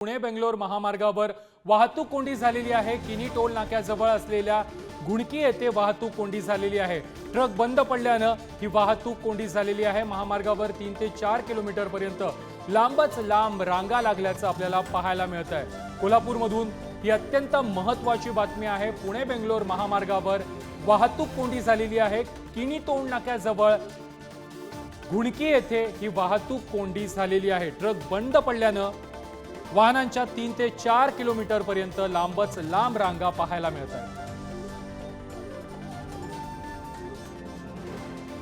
पुणे बेंगलोर महामार्गावर वाहतूक कोंडी झालेली आहे. किनी टोल नाक्याजवळ असलेल्या गुणकी येथे वाहतूक कोंडी झालेली आहे. ट्रक बंद पडल्यानं ही वाहतूक कोंडी झालेली आहे. महामार्गावर तीन ते चार किलोमीटरपर्यंत लांबच लांब रांगा लागल्याचं आपल्याला पाहायला मिळत आहे कोल्हापूरमधून ही अत्यंत महत्वाची बातमी आहे. पुणे बेंगलोर महामार्गावर वाहतूक कोंडी झालेली आहे. किनी टोल नाक्याजवळ गुणकी येथे ही वाहतूक कोंडी झालेली आहे. ट्रक बंद पडल्यानं वाहनांच्या तीन ते चार किलोमीटर पर्यंत लांबच लांब रांगा पाहायला मिळत आहेत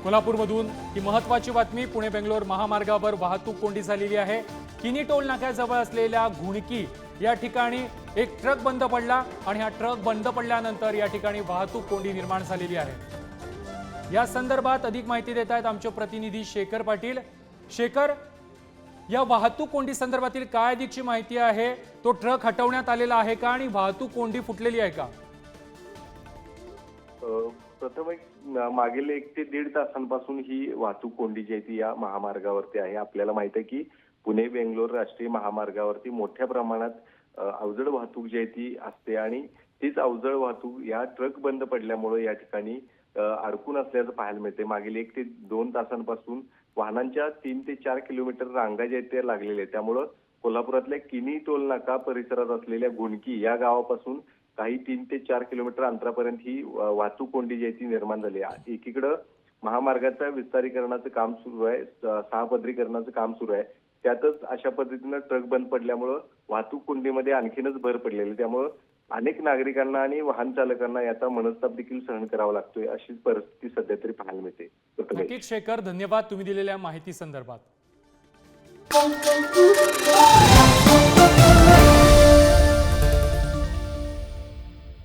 कोल्हापूरमधून ही महत्वाची बातमी पुणे बेंगलोर महामार्गावर वाहतूक कोंडी झालेली आहे. किनी टोल नाक्याजवळ असलेल्या घुणकी या ठिकाणी एक ट्रक बंद पडला आणि हा ट्रक बंद पडल्यानंतर या ठिकाणी वाहतूक कोंडी निर्माण झालेली आहे. या संदर्भात अधिक माहिती देत आहेत आमचे प्रतिनिधी शेखर पाटील. शेखर या वाहतूक कोंडी संदर्भातील काय अधिकची माहिती आहे? तो ट्रक हटवण्यात आलेला आहे का आणि वाहतूक कोंडी फुटलेली आहे का? प्रथम एक मागील एक ते दीड तासांपासून ही वाहतूक कोंडी जी आहे ती या महामार्गावरती आहे. आपल्याला माहीत आहे की पुणे बेंगलोर राष्ट्रीय महामार्गावरती मोठ्या प्रमाणात अवजड वाहतूक जी आहे ती असते आणि तीच अवजड वाहतूक या ट्रक बंद पडल्यामुळे या ठिकाणी अडकून असल्याचं पाहायला मिळते. मागील एक ते दोन तासांपासून वाहनांच्या तीन ते चार किलोमीटर रांगा ज्या आहेत त्या लागलेल्या आहेत. त्यामुळं कोल्हापुरातल्या किनी टोल नाका परिसरात असलेल्या गुणकी या गावापासून काही तीन ते चार किलोमीटर अंतरापर्यंत ही वाहतूक कोंडी जी आहे ती निर्माण झाली आहे. एकीकडं महामार्गाच्या विस्तारीकरणाचं काम सुरू आहे सहापदरीकरणाचं काम सुरू आहे. त्यातच अशा पद्धतीनं ट्रक बंद पडल्यामुळं वाहतूक कोंडीमध्ये आणखीनच भर पडलेली आहे. त्यामुळं अनेक नागरिकांना आणि वाहन चालकांना याचा मनस्ताप देखील सहन करावा लागतोय अशी परिस्थिती सध्या तरी पाहायला मिळते. नक्कीच शेखर धन्यवाद तुम्ही दिलेल्या माहिती संदर्भात.